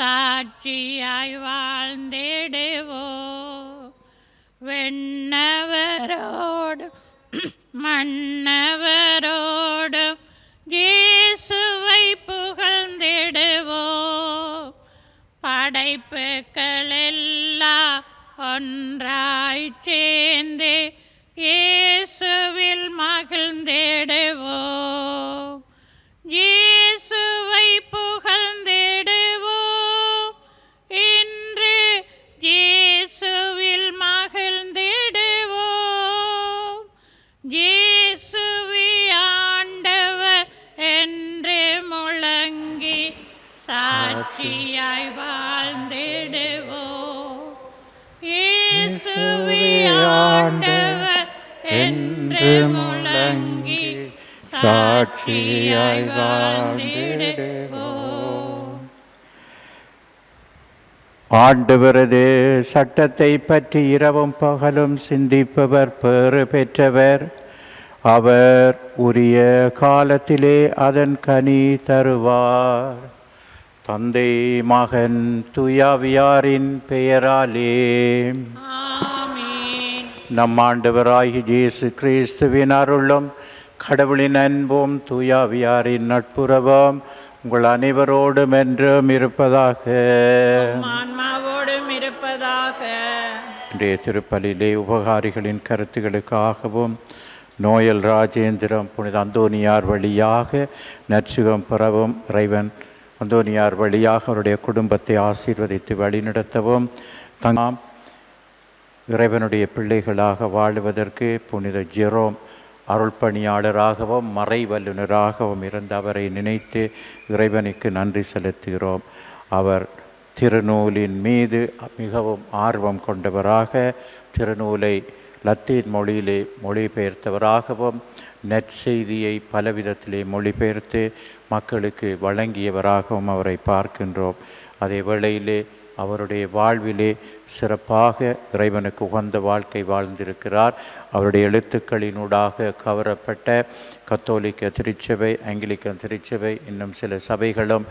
சாட்சியாய் வாழ்ந்திடுவோ. வெண்ணவரோடு மன்னவரோடு ஜேசுவை புகழ்ந்திடுவோ. படைப்புகள் எல்லாம் ஒன்றாய் சேர்ந்து இயேசுவில் மகிழ்ந்திடுவோ. இயேசுவை சாட்சியாய் வாழ்ந்திடுவோ. ஆண்டவர் என்று முழங்கி சாட்சியாய் வாழ்ந்திடுவோ. ஆண்டவரது சட்டத்தை பற்றி இரவும் பகலும் சிந்திப்பவர் பேறு பெற்றவர். அவர் உரிய காலத்திலே அதன் கனி தருவார். தந்தை மகன் துயாவியாரின் பெயராலே. நம் ஆண்டவராகி இயேசு கிறிஸ்துவின் அருளும் கடவுளின் அன்பும் தூயாவியாரின் நட்புறவும் உங்கள் அனைவரோடும் என்றும் இருப்பதாக. இருப்பதாக. இன்றைய திருப்பலியிலே உபகாரிகளின் கருத்துகளுக்காகவும் நோயல் ராஜேந்திரம் புனித அந்தோனியார் வழியாக நற்சுகம் பெறவும் இறைவன் அந்தோனியார் வழியாக அவருடைய குடும்பத்தை ஆசீர்வதித்து வழிநடத்தவும். தாம் இறைவனுடைய பிள்ளைகளாக வாழுவதற்கு புனித ஜெரோம் அருள் பணியாளராகவும் மறை வல்லுநராகவும் இருந்த அவரை நினைத்து இறைவனுக்கு நன்றி செலுத்துகிறோம். அவர் திருநூலின் மீது மிகவும் ஆர்வம் கொண்டவராக திருநூலை லத்தீன் மொழியிலே மொழிபெயர்த்தவராகவும் நற்செய்தியை பலவிதத்திலே மொழிபெயர்த்து மக்களுக்கு வழங்கியவராகவும் அவரை பார்க்கின்றோம். அதே வேளையிலே அவருடைய வாழ்விலே சிறப்பாக இறைவனுக்கு உகந்த வாழ்க்கை வாழ்ந்திருக்கிறார். அவருடைய எழுத்துக்களினூடாக கவரப்பட்ட கத்தோலிக்க திருச்சபை ஆங்கிலிக்கன் திருச்சபை இன்னும் சில சபைகளும்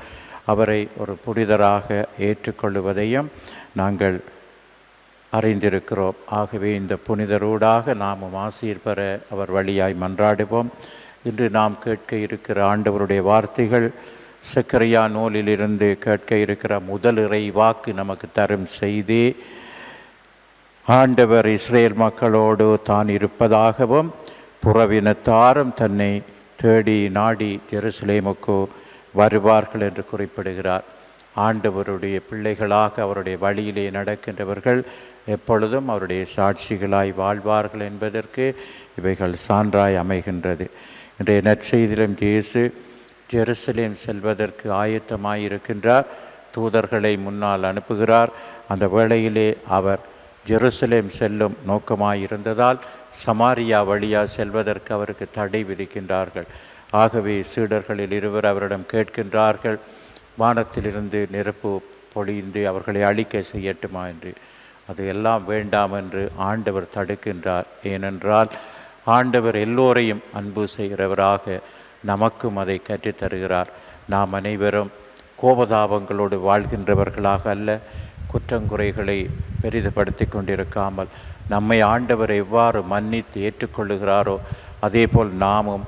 அவரை ஒரு புனிதராக ஏற்றுக்கொள்வதையும் நாங்கள் அறிந்திருக்கிறோம். ஆகவே இந்த புனிதரூடாக நாமும் ஆசீர் பெற அவர் வழியாய் மன்றாடுவோம். இன்று நாம் கேட்க இருக்கிற ஆண்டவருடைய வார்த்தைகள் சக்கரையா நூலிலிருந்து கேட்க இருக்கிற முதல் இறை வாக்கு நமக்கு தரும் செய்தி ஆண்டவர் இஸ்ரேல் மக்களோடு தான் இருப்பதாகவும் புறவினத்தாரும் தன்னை தேடி நாடி ஜெருசலேமுக்கு வருவார்கள் என்று குறிப்பிடுகிறார். ஆண்டவருடைய பிள்ளைகளாக அவருடைய வழியிலே நடக்கின்றவர்கள் எப்பொழுதும் அவருடைய சாட்சிகளாய் வாழ்வார்கள் என்பதற்கு இவைகள் சான்றாய் அமைகின்றது. இன்றைய நற்செய்திலும் இயேசு ஜெருசலேம் செல்வதற்கு ஆயத்தமாயிருக்கின்றார் தூதர்களை முன்னால் அனுப்புகிறார். அந்த வேளையிலே அவர் ஜெருசலேம் செல்லும் நோக்கமாயிருந்ததால் சமாரியா வழியா செல்வதற்கு அவருக்கு தடை விதிக்கின்றார்கள். ஆகவே சீடர்களில் இருவர் அவரிடம் கேட்கின்றார்கள். வானத்திலிருந்து நெருப்பு பொழிந்து அவர்களை அழிக்க செய்யட்டுமா என்று. அது எல்லாம் வேண்டாம் என்று ஆண்டவர் தடுக்கின்றார். ஏனென்றால் ஆண்டவர் எல்லோரையும் அன்பு செய்கிறவராக நமக்கும் அதை கற்றுத் தருகிறார் நாம் அனைவரும் கோபதாபங்களோடு வாழ்கின்றவர்களாக அல்ல குற்றங்குறைகளை பெரிதுபடுத்தி கொண்டிருக்காமல் நம்மை ஆண்டவர் எவ்வாறு மன்னித்து ஏற்றுக்கொள்ளுகிறாரோ அதேபோல் நாமும்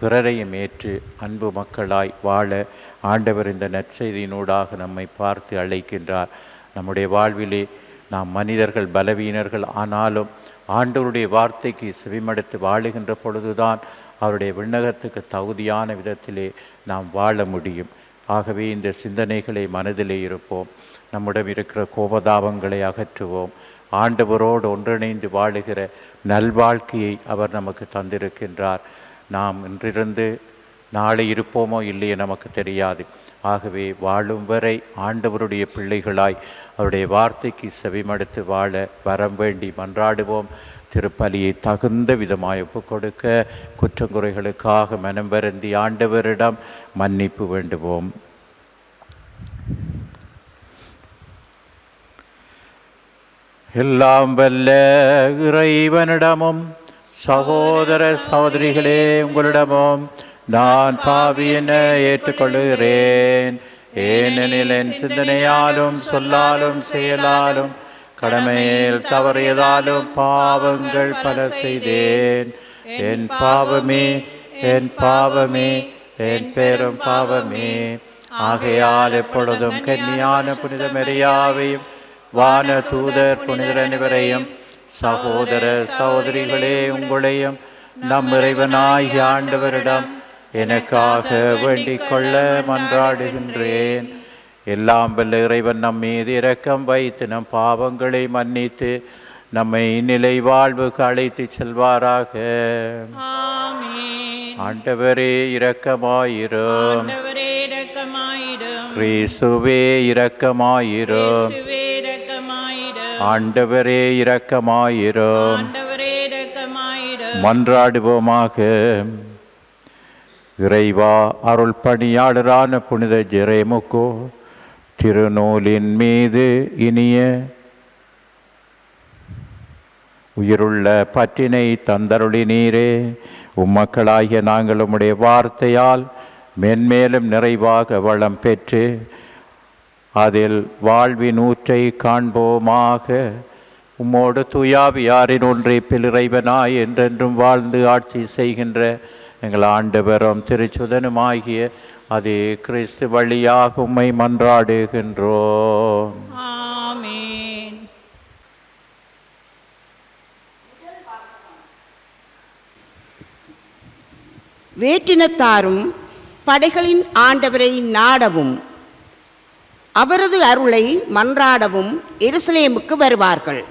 பிறரையும் ஏற்று அன்பு மக்களாய் வாழ ஆண்டவர் இந்த நற்செய்தியினூடாக நம்மை பார்த்து அழைக்கின்றார். நம்முடைய வாழ்விலே நாம் மனிதர்கள் பலவீனர்கள் ஆனாலும் ஆண்டவருடைய வார்த்தைக்கு செவிமடுத்து வாழுகின்ற பொழுதுதான் அவருடைய விண்ணகத்துக்கு தகுதியான விதத்திலே நாம் வாழ முடியும். ஆகவே இந்த சிந்தனைகளை மனதிலே இருப்போம். நம்மிடம் இருக்கிற கோபதாபங்களை அகற்றுவோம். ஆண்டவரோடு ஒன்றிணைந்து வாழுகிற நல்வாழ்க்கையை அவர் நமக்கு தந்திருக்கின்றார். நாம் இன்றிருந்து நாளை இருப்போமோ இல்லையோ நமக்கு தெரியாது. ஆகவே வாழும் வரை ஆண்டவருடைய பிள்ளைகளாய் அவருடைய வார்த்தைக்கு செவிமடுத்து வாழ வரம் வேண்டி மன்றாடுவோம். திருப்பலியை தகுந்த விதமாக ஒப்புக்கொடுக்க குற்றங்குறைகளுக்காக மனம் வருந்தி ஆண்டவரிடம் மன்னிப்பு வேண்டுவோம். எல்லாம் வல்ல இறைவனிடமும் சகோதர சகோதரிகளே உங்களிடமும் நான் பாவி என ஏற்றுக்கொள்கிறேன் ஏனெனில் என் சிந்தனையாலும் சொல்லாலும் செயலாலும் கடமையில் தவறியதாலும் பாவங்கள் பல செய்தேன். என் பாவமே என் பாவமே என் பேரும் பாவமே. ஆகையால் எப்பொழுதும் கன்னியான புனித மெரியாவையும் வான தூதர் புனிதர் அனைவரையும் சகோதர சகோதரிகளே உங்களையும் நம் இறைவனாகிய ஆண்டவரிடம் எனக்காக வேண்டிக் கொள்ள மன்றாடுகின்றேன். எல்லாம் வல்ல இறைவன் நம் மீது இரக்கம் வைத்து நம் பாவங்களை மன்னித்து நம்மை நிலை வாழ்வுக்கு அழைத்து செல்வாராக. ஆண்டவரே இரக்கமாயிரும். கிறிஸ்துவே இரக்கமாயிரும். ஆண்டவரே இரக்கமாயிரும். மன்றாடுவோமாக. இறைவா அருள் பணியாளரான புனித ஜெரேமுக்கோ திருநூலின் மீது இனிய உயிருள்ள பற்றினை தந்தருளி நீரே. உம்மக்களாகிய நாங்கள் உம்முடைய வார்த்தையால் மென்மேலும் நிறைவாக வளம் பெற்று அதில் வாழ்வின் ஊற்றை காண்போமாக. உம்மோடு துயாவியாரின் ஒன்றிப்பில் பிலிறைவனாய் என்றென்றும் வாழ்ந்து ஆட்சி செய்கின்ற எங்கள் ஆண்டவரும் திருச்சுதனுமாகிய அதே கிறிஸ்து வழியாக உம்மை மன்றாடுகின்றோம். ஆமென். வேற்றினத்தாரும் படைகளின் ஆண்டவரை நாடவும் அவரது அருளை மன்றாடவும் எருசலேமுக்கு வருவார்கள்.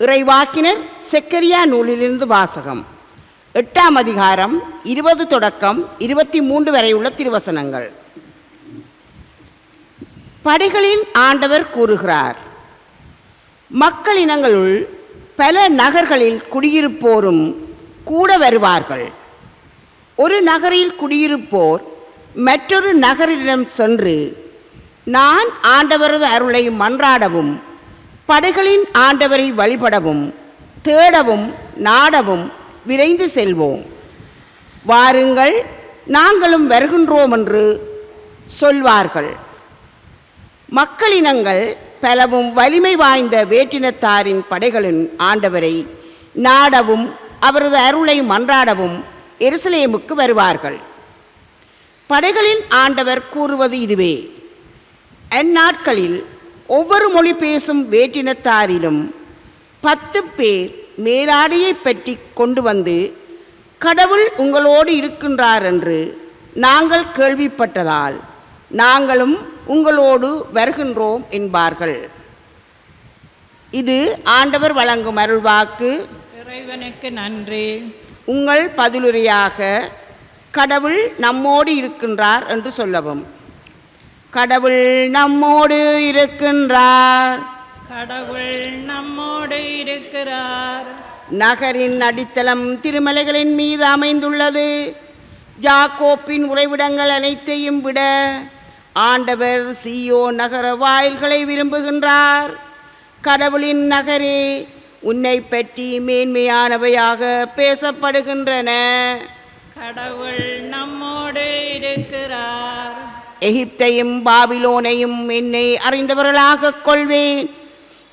இறைவாக்கினர் செக்கரியா நூலிலிருந்து வாசகம். எட்டாம் அதிகாரம் இருபது தொடக்கம் இருபத்தி மூன்று வரை உள்ள திருவசனங்கள். படைகளின் ஆண்டவர் கூறுகிறார் மக்களினங்களுள் பல நகர்களில் குடியிருப்போரும் கூட வருவார்கள். ஒரு நகரில் குடியிருப்போர் மற்றொரு நகரிடம் சென்று நான் ஆண்டவரது அருளை மன்றாடவும் படைகளின் ஆண்டவரை வழிபடவும் தேடவும் நாடவும் விரைந்து செல்வோம். வாருங்கள் நாங்களும் வருகின்றோம் என்று சொல்வார்கள். மக்களினங்கள் பலவும் வலிமை வாய்ந்த வேற்றினத்தாரின் படைகளின் ஆண்டவரை நாடவும் அவரது அருளை மன்றாடவும் எருசலேமுக்கு வருவார்கள். படைகளின் ஆண்டவர் கூறுவது இதுவே. அந்நாட்களில் ஒவ்வொரு மொழி பேசும் வேற்றினத்தாரிலும் பத்து பேர் மேலாடையை பற்றி கொண்டு வந்து கடவுள் உங்களோடு இருக்கின்றார் என்று நாங்கள் கேள்விப்பட்டதால் நாங்களும் உங்களோடு வருகின்றோம் என்பார்கள். இது ஆண்டவர் வழங்கும் அருள்வாக்கு. இறைவனுக்கு நன்றி. உங்கள் பதிலுரையாக கடவுள் நம்மோடு இருக்கின்றார் என்று சொல்லவும். கடவுள் நம்மோடு இருக்கின்றார். கடவுள் நம்மோடு இருக்கிறார். நகரின் அடித்தளம் திருமலைகளின் மீது அமைந்துள்ளது. ஜாக்கோப்பின் உறைவிடங்கள் அனைத்தையும் விட ஆண்டவர் சியோ நகர வாயில்களை விரும்புகின்றார். கடவுளின் நகரே உன்னை பற்றி மேன்மையானவையாக பேசப்படுகின்றன. கடவுள் நம்மோடு இருக்கிறார். எகிப்தையும் பாபிலோனையும் என்னை அறிந்தவர்களாகக் கொள்வேன்.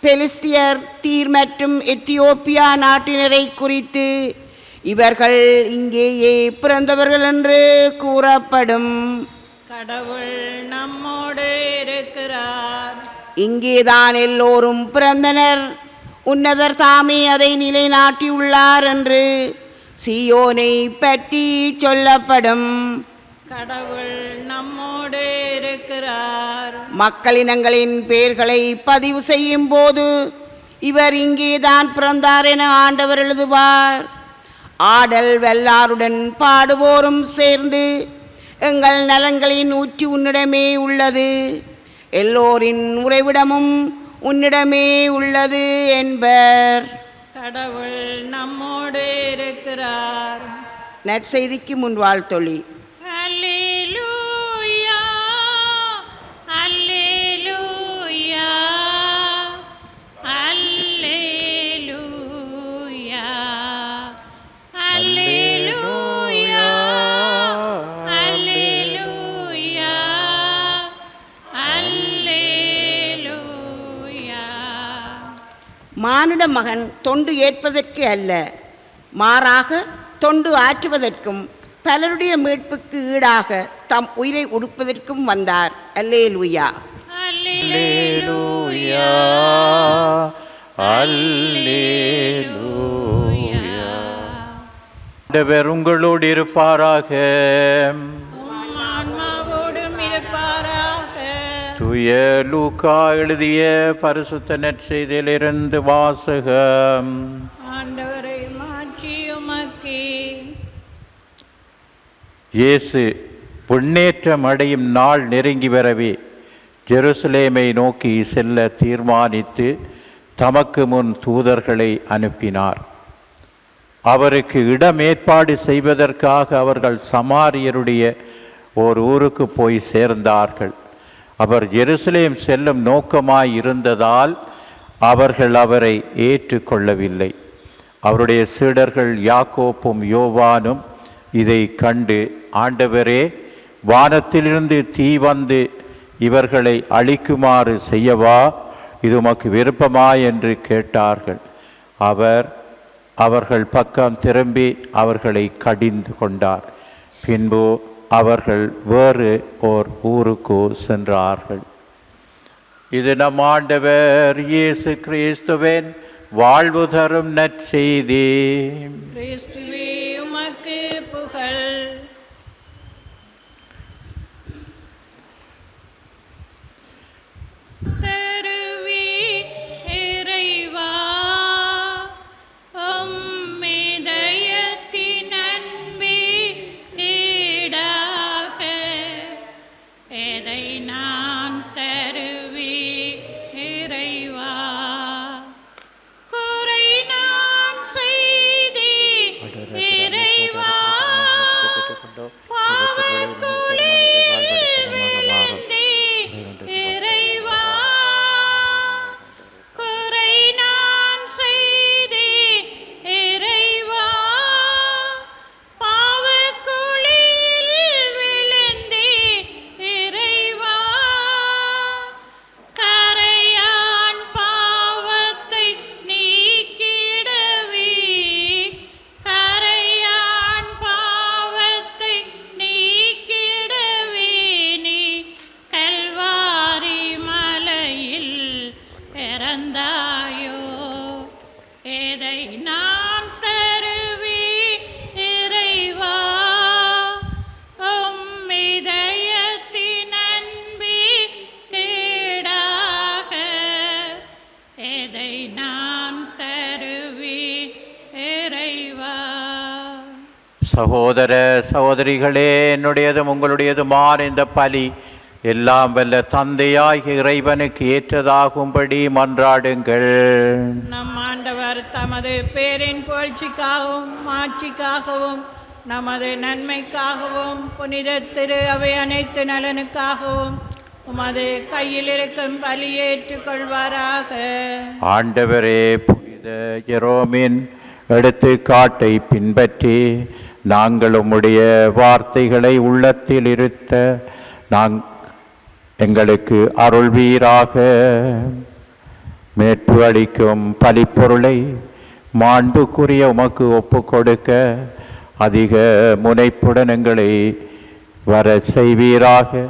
பெலிஸ்தியர் தீர் மற்றும் எத்தியோப்பியா நாட்டினரை குறித்து இவர்கள் இங்கேயே பிறந்தவர்கள் என்று கூறப்படும். கடவுள் நம்மோடு இருக்கிறார். இங்கேதான் எல்லோரும் பிறந்தனர். உன்னதர் தாமே அதை நிலைநாட்டியுள்ளார் என்று சியோனை பற்றி சொல்லப்படும். கடவுள் நம்மோடு இருக்கிறார். மக்களினங்களின் பெயர்களை பதிவு செய்யும் போது இவர் இங்கேதான் பிறந்தார் என ஆண்டவர் எழுதுவார். ஆடல் வெல்லாருடன் பாடுவோரும் சேர்ந்து எங்கள் நலங்களின் ஊற்றி உன்னிடமே உள்ளது. எல்லோரின் உறைவிடமும் உன்னிடமே உள்ளது என்பர். கடவுள் நம்மோடு இருக்கிறார். நற்செய்திக்கு முன் வாழ்த்தொழி மானிட மகன் தொண்டு ஏற்பதற்கு அல்ல. மாறாக தொண்டு ஆற்றுவதற்கும் பலருடைய மீட்புக்கு ஈடாக தம் உயிரை உடுப்பதற்கும் வந்தார். அல்லேலூயா. அல்லேலூயா. அல்லேலூயா. உங்களோடு இருப்பாராக. தூய லூக்கா எழுதிய பரிசுத்த நற்செய்தியிலிருந்து வாசகம். ஆண்டவரை மாற்றி உமக்கே. இயேசு புண்ணேற்றம் அடையும் நாள் நெருங்கி வரவே ஜெருசலேமை நோக்கி செல்ல தீர்மானித்து தமக்கு முன் தூதர்களை அனுப்பினார். அவருக்கு இடம் ஏற்பாடு செய்வதற்காக அவர்கள் சமாரியருடைய ஓர் ஊருக்கு போய் சேர்ந்தார்கள். அவர் ஜெருசலேம் செல்லும் நோக்கமாய் இருந்ததால் அவர்கள் அவரை ஏற்றுக்கொள்ளவில்லை. அவருடைய சீடர்கள் யாக்கோப்பும் யோவானும் இதை கண்டு ஆண்டவரே வானத்திலிருந்து தீ வந்து இவர்களை அழிக்குமாறு செய்யவா? இது உமக்கு விருப்பமா? என்று கேட்டார்கள். அவர் அவர்கள் பக்கம் திரும்பி அவர்களை கடிந்து கொண்டார். பின்பு அவர்கள் வேறு ஓர் ஊருக்கு சென்றார்கள். இது நம் ஆண்டவர் இயேசு கிறிஸ்துவின் வாழ்வு தரும் நற்செய்தி. சகோதர சகோதரிகளே என்னுடையதும் உங்களுடையதுமான இந்த பலி. எல்லாம் வல்ல தந்தையாகிய இறைவனுக்கு ஏற்றதாகும்படி மன்றாடுங்கள். நம் ஆண்டவர் தமது பேரின் புகழ்ச்சிக்காகவும் மாட்சிக்காகவும் நமது நன்மைக்காகவும் புனித திரு அவை அனைத்து நலனுக்காகவும் உமது கையில் இருக்கும் பலியை ஏற்றுக்கொள்வாராக. ஆண்டவரே புனித ஜெரோமின் எடுத்துக்காட்டை பின்பற்றி நாங்கள் உம்முடைய வார்த்தைகளை உள்ளத்தில் இருத்த நாங் எங்களுக்கு அருள்வீராக. மேற்பு அளிக்கும் பலிப்பொருளை மாண்புக்குரிய உமக்கு ஒப்பு கொடுக்க அதிக முனைப்புடன் எங்களை வர செய்வீராக.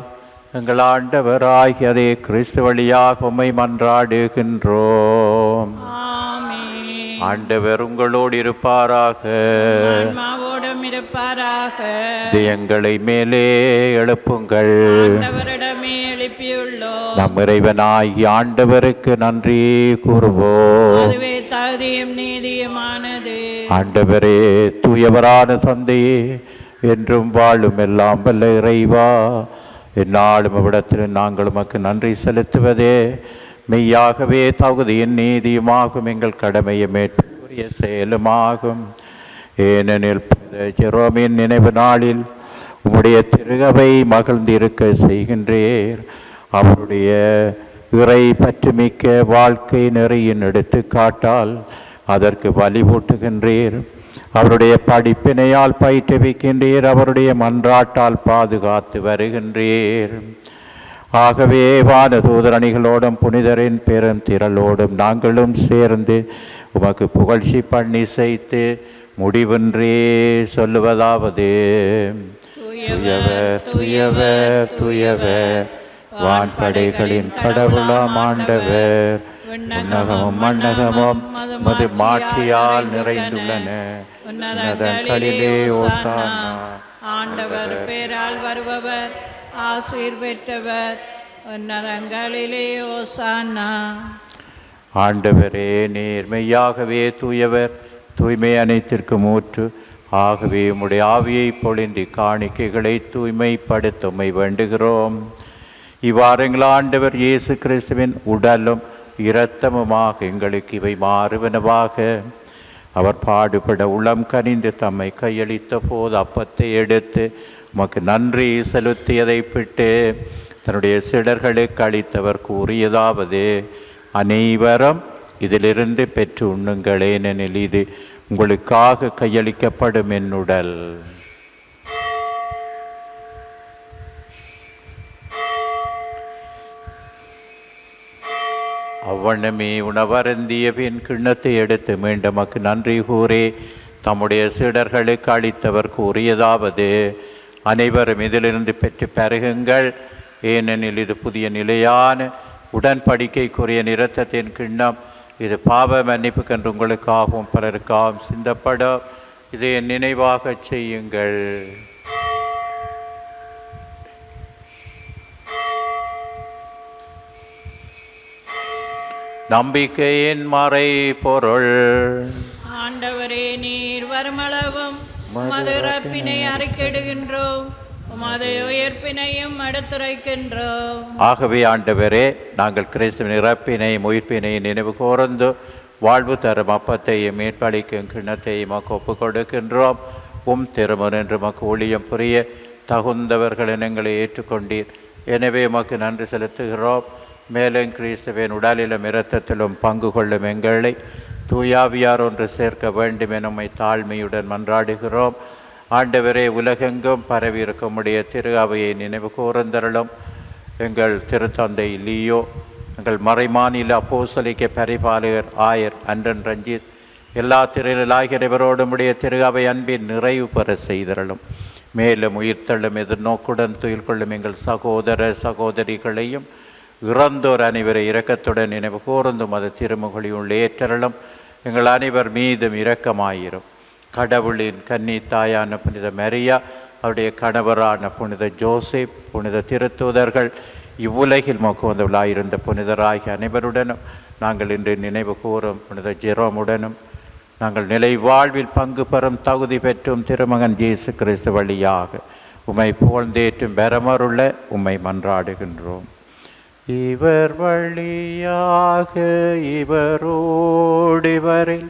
எங்கள் ஆண்டவராகிய அதே கிறிஸ்து வழியாக உம்மை மன்றாடுகின்றோம். ஆண்டவர் உங்களோடு இருப்பாராக. இருப்பாராக எங்களை மேலே எழுப்புங்கள். நம் இறைவனாகி ஆண்டவருக்கு நன்றி கூறுவோம். தகுதியும் நீதியுமானது. ஆண்டவரே தூயவரான தந்தையே என்றும் வாழும் எல்லாம் வல்ல இறைவா. எந்நாளும் இவ்விடத்தில் நாங்கள் உமக்கு நன்றி செலுத்துவதே. மெய்யாகவே தகுதியின் நீதியுமாகும். எங்கள் கடமையை மேற்கூறிய செயலுமாகும். ஏனெனில் ஜெரோமின் நினைவு நாளில் உம்முடைய திருகவை மகிழ்ந்திருக்க செய்கின்றீர். அவருடைய இறை பற்றுமிக்க வாழ்க்கை நெறியின் எடுத்துக்காட்டால் அதற்கு வழிபூட்டுகின்றீர் அவருடைய படிப்பினையால் பயிற்றுவிக்கின்றீர். அவருடைய மன்றாட்டால் பாதுகாத்து வருகின்றீர். ஆகவே வான தூதரணிகளோடும் புனிதரின் பெரும் திரளோடும் நாங்களும் சேர்ந்து உமக்கு புகழ்ச்சி பண்ணி செய்து முடிவின்றி சொல்லுவதாவது. துயவர் துயவர் துயவர் வான்படைகளின் கடவுளாம் ஆண்டவர். உன்னகமும் மன்னகமும் மது மாட்சியால் நிறைந்துள்ளன. உன்னதங்களிலே ஓசானா. ஆண்டவர் பேரால் வருபவர் ஆசீர் பெற்றவர். உன்னதங்களிலே ஓசானா. ஆண்டவரே நீர் மெய்யாகவே தூயவர். தூய்மை அனைத்திற்கும் ஊற்று. ஆகவே உம்முடைய ஆவியை பொழிந்தி காணிக்கைகளை தூய்மைப்படுத்த வேண்டுகிறோம். இவ்வாறுங்கள் ஆண்டவர் இயேசு கிறிஸ்துவின் உடலும் இரத்தமுமாக எங்களுக்கு இவை மாறுவனவாக. அவர் பாடுபட உளம் கனிந்து தம்மை கையளித்த போது அப்பத்தை எடுத்து உமக்கு நன்றி செலுத்தியதை பிட்டு தன்னுடைய சிடர்களுக்கு அளித்தவர் கூறியதாவது அனைவரும் இதிலிருந்து பெற்று உண்ணுங்களேனெனில் இது உங்களுக்காக கையளிக்கப்படும் என்னுடல் அவ்வண்ணமே உணவருந்திய பின் கிண்ணத்தை எடுத்து மீண்டும் நன்றி கூறி தம்முடைய சீடர்களுக்கு அளித்தவர் கூறியதாவது அனைவரும் இதிலிருந்து பெற்று பருகுங்கள். ஏனெனில் இது புதிய நிலையான உடன்படிக்கைக்குரிய நிறத்தத்தின் கிண்ணம். இது பாவ மன்னிப்புக்கென்று உங்களுக்காகவும் பலருக்காகவும் சிந்தப்படும் இதை என் நினைவாகச் செய்யுங்கள். நம்பிக்கையின் மறை பொருள் ஆண்டவரே நீர் வருமளவும் உமது இறப்பினை அறிக்கையிடுகின்றோம் உயிர்ப்பினையும் எடுத்துரைக்கின்றோம். ஆகவே ஆண்டவரே நாங்கள் கிறிஸ்துவின் இறப்பினையும் உயிர்ப்பினையும் நினைவு கூர்ந்து வாழ்வு தரும் அப்பத்தையும் மீட்பளிக்கும் கிண்ணத்தையும் மக்கு ஒப்புக் கொடுக்கின்றோம் உம் திருமன் என்று மக்கு ஊழியம் புரிய தகுந்தவர்கள் எங்களை ஏற்றுக்கொண்டீர். எனவே உமக்கு நன்றி செலுத்துகிறோம். மேலும் கிறிஸ்துவின் உடலிலும் இரத்தத்திலும் பங்கு கொள்ளும் எங்களை தூயாவியார் ஒன்று சேர்க்க வேண்டும் என உம்மை தாழ்மையுடன் மன்றாடுகிறோம். ஆண்டவரே உலகெங்கும் பரவி இருக்குமுடைய திரு அவையை நினைவு கூர்ந்தருளும். எங்கள் திருத்தந்தை லியோ எங்கள் மறைமாநில அப்போசலிக்க பரிபாலகர் ஆயர் அன்றன் ரஞ்சித் எல்லா திருநிலாகிறவரோடும் உடைய திரு அவை அன்பின் நிறைவு பெற செய்தரலும் மேலும் உயிர்த்தள்ளும் எதிர்நோக்குடன் துயில் கொள்ளும் எங்கள் சகோதர சகோதரிகளையும் இறந்தோர் அனைவரை இரக்கத்துடன் நினைவு கூர்ந்தும் அது திருமுகழியுள் ஏற்றருளும். எங்கள் அனைவர் மீதும் இரக்கமாயிரும். கடவுளின் கன்னி தாயான புனித மரியா அவருடைய கணவரான புனித ஜோசப் புனித திருத்தூதர்கள் இவ்வுலகில் மோக்குவந்தவளாயிருந்த புனிதராகிய அனைவருடனும் நாங்கள் இன்று நினைவு கூறும் புனித ஜெரோமுடனும் நாங்கள் நிலை வாழ்வில் பங்கு பெறும் தகுதி பெற்றும் திருமகன் இயேசு கிறிஸ்து வழியாக உம்மை புகழ்ந்தேற்றும் பெறமருள்ள உம்மை மன்றாடுகின்றோம். இவர் வழியாக இவரோடிவரில் இவரில்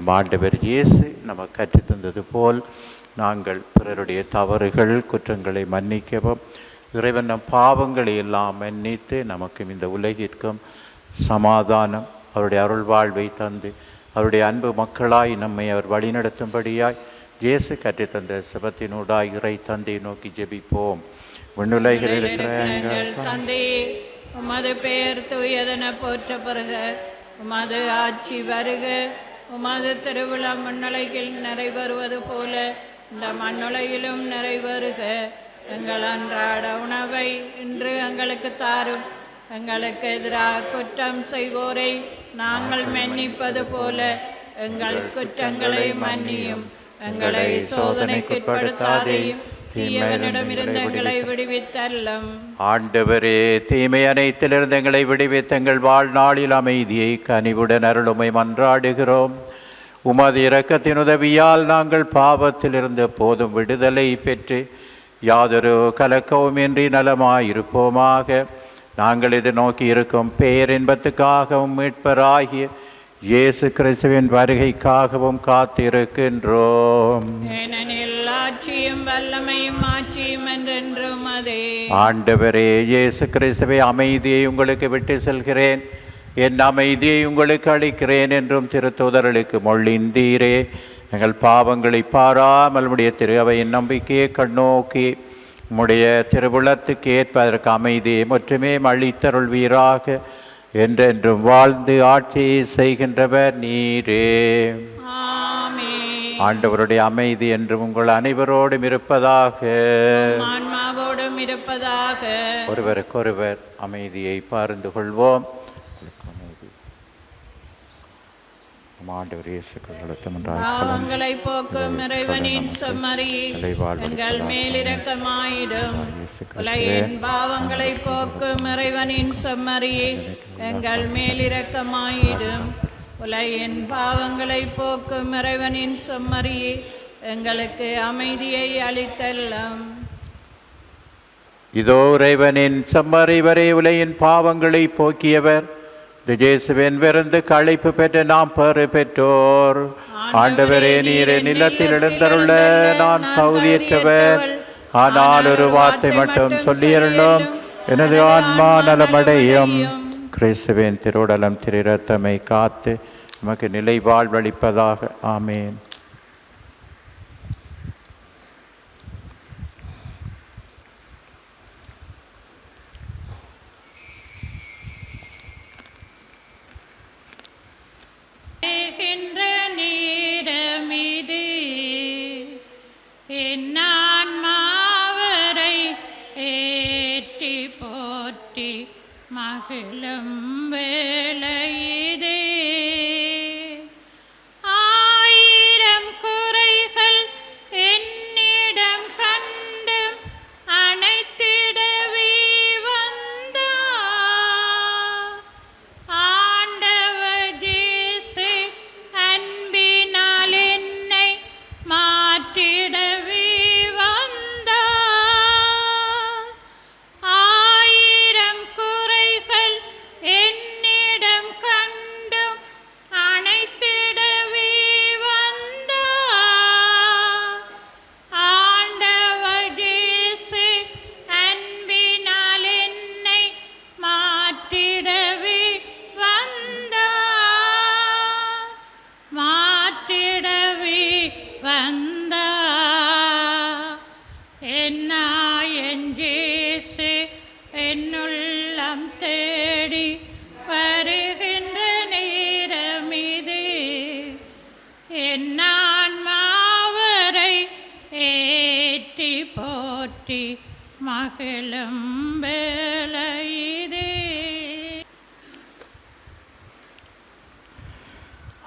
நம் ஆண்டவர் இயேசு நமக்கு கற்றுத் தந்தது போல் நாங்கள் பிறருடைய தவறுகள் குற்றங்களை மன்னிக்கவும் இறைவன் நம் பாவங்களை எல்லாம் மன்னித்து நமக்கும் இந்த உலகிற்கும் சமாதானம் அவருடைய அருள் வாழ்வை தந்து அவருடைய அன்பு மக்களாய் நம்மை அவர் வழிநடத்தும்படியாய் இயேசு கற்றுத் தந்த சிவத்தினூடாய் இறை தந்தை நோக்கி ஜெபிப்போம். விண்ணுலகில் இருக்கிற தந்தை. உமது பெயர் தூயதென போற்ற பெறுக உமது ஆட்சி வருக. உமது திருவிழா மண்ணுலகில் நிறைவருவது போல இந்த மண்ணுலகிலும் நிறைவருக எங்கள் அன்றாட உணவை இன்று எங்களுக்கு தாரும். எங்களுக்கு எதிராக குற்றம் செய்வோரை நாங்கள் மன்னிப்பது போல எங்கள் குற்றங்களை மன்னியும். எங்களை சோதனைக்குட்படுத்தாதையும். எங்களை விடுவித்தல்லும். ஆண்டவரே தீமை அனைத்திலிருந்து எங்களை விடுவித்து எங்கள் வாழ்நாளில் அமைதியை கனிவுடன் அருளுமை மன்றாடுகிறோம். உமது இரக்கத்தின் உதவியால் நாங்கள் பாவத்திலிருந்து போதும் விடுதலை பெற்று யாதொரு கலக்கவுமின்றி நலமாயிருப்போமாக. நாங்கள் இது நோக்கி இருக்கும் பேரின்பத்துக்காகவும் மீட்பராகிய இயேசு கிறிஸ்துவின் வருகைக்காகவும் காத்திருக்கின்றோம். ஏனெனில் ஆட்சியும் வல்லமையும் ஆட்சியும் என்றென்றும் அதே. ஆண்டவரே இயேசு கிறிஸ்துவை அமைதியை உங்களுக்கு விட்டு செல்கிறேன். என் அமைதியை உங்களுக்கு அளிக்கிறேன் என்றும் திருத்தூதர்களுக்கு மொழிந்தீரே. எங்கள் பாவங்களை பாராமல் உடைய திரு அவையின் நம்பிக்கையை கண்ணோக்கி உம்முடைய திருவுளத்துக்கு ஏற்பதற்கு அமைதியை முற்றுமே அளித்தருள்வீராக என்றென்றும் வாழ்ந்து ஆட்சியை செய்கின்றவர் நீரே. ஆண்டவருடைய அமைதி என்றும் உங்கள் அனைவரோடும் இருப்பதாக. ஆன்மாவோடும் இருப்பதாக. ஒருவருக்கொருவர் அமைதியை பகிர்ந்து கொள்வோம். ஆண்டவர் இயேசு பாவங்களை போக்கும் இறைவனின் செம்மறி எங்கள் மேலிரக்கமாயிடும் உலகின் பாவங்களை போக்கும் இறைவனின் செம்மறி எங்கள் மேலிரக்கமாயிடும் உலகின் பாவங்களை போக்கும் இறைவனின் செம்மறி எங்களுக்கு அமைதியை அளித்தல்லும். இதோ இறைவனின் செம்மறி வரை உலகின் பாவங்களை போக்கியவர் இந்த இயேசுவின் விருந்து களைப்பு பெற்ற நாம் பெறு பெற்றோர். ஆண்டவரே நீரே நிலத்தில் எழுந்தருள நான் தகுதியற்றவர். ஆனால் ஒரு வார்த்தை மட்டும் சொல்லியருளும். எனது ஆன்மா நலமடையும். கிறிஸ்துவின் திருவுடலம் திரு ரத்தமை காத்து நமக்கு நிலை வாழ்வளிப்பதாக. ஆமேன். ஏற்றி மகிழும் வேளையிதே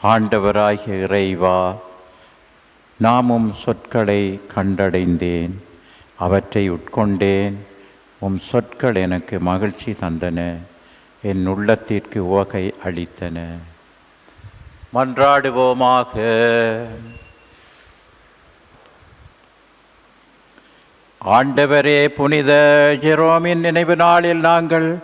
ஆண்டவராகிய இறைவா நாமும் சொற்களை கண்டடைந்தேன் அவற்றை உட்கொண்டேன். உம் சொற்கள் எனக்கு மகிழ்ச்சி தந்தன என் உள்ளத்திற்கு உவகை அளித்தன. மன்றாடுவோமாக. ஆண்டவரே புனித ஜெரோமின் நினைவு நாளில் நாங்கள்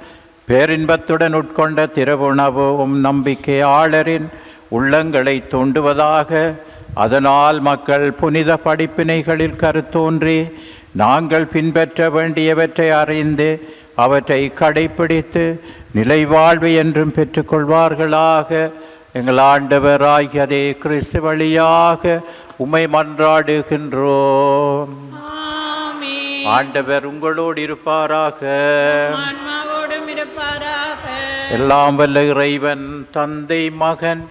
பேரின்பத்துடன் உட்கொண்ட திருவுணவு உம் நம்பிக்கையாளரின் உள்ளங்களை தூண்டுவதாக அதனால் மக்கள் புனித படிப்பினைகளில் கருத்தோன்றி நாங்கள் பின்பற்ற வேண்டியவற்றை அறிந்து அவற்றை கடைப்பிடித்து நிலைவாழ்வு என்றும் பெற்றுக்கொள்வார்களாக. எங்கள் ஆண்டவராகிய அதே கிறிஸ்து வழியாக உம்மை மன்றாடுகின்றோம். ஆண்டவர் உங்களோடு இருப்பாராக. எல்லாம் வல்ல இறைவன் தந்தை மகன்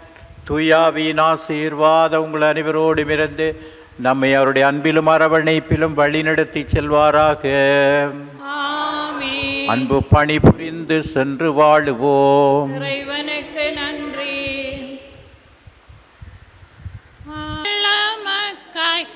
துயாவின் ஆசீர்வாத உங்கள் அனைவரோடும் இருந்து நம்மை அவருடைய அன்பிலும் அரவணைப்பிலும் வழிநடத்தி செல்வாராக. அன்பு பணி புரிந்து சென்று வாழுவோம். நன்றி. மக்கள்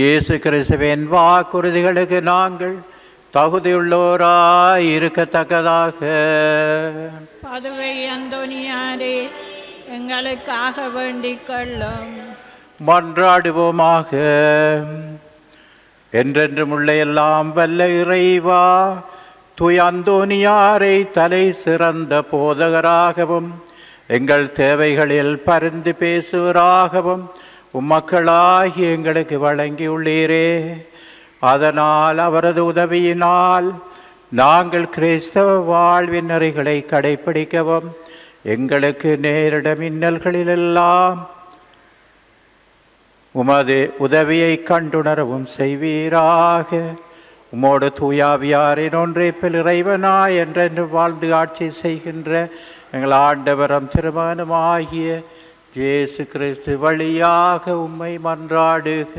இயேசு கிறிஸ்துவின் வாக்குறுதிகளுக்கு நாங்கள் தகுதியுள்ளோராய் இருக்கத்தக்கதாக பதுவை அந்தோனியாரே எங்களுக்காக வேண்டிக் கொள்ளும். மன்றாடுவோமாக. என்றென்றும் உள்ள எல்லாம் வல்ல இறைவா தூய் அந்தோனியாரை தலை சிறந்த போதகராகவும் எங்கள் தேவைகளில் பரிந்து பேசுவராகவும் உம்மக்களாகி எங்களுக்கு வழங்கியுள்ளீரே. அதனால் அவரது உதவியினால் நாங்கள் கிறிஸ்தவ வாழ்வின் நெறிகளை கடைப்பிடிக்கவும் எங்களுக்கு நேரிடும் மின்னல்களிலெல்லாம் உமது உதவியை கண்டுணரவும் செய்வீராக. உமோடு தூயாவியாரின் ஒன்றே பிறைவனா என்றென்று வாழ்ந்து ஆட்சி செய்கின்ற எங்கள் ஆண்டவரம் திருமணமாகிய இயேசு கிறிஸ்து வழியாக உம்மை மன்றாடுகின்றோம்.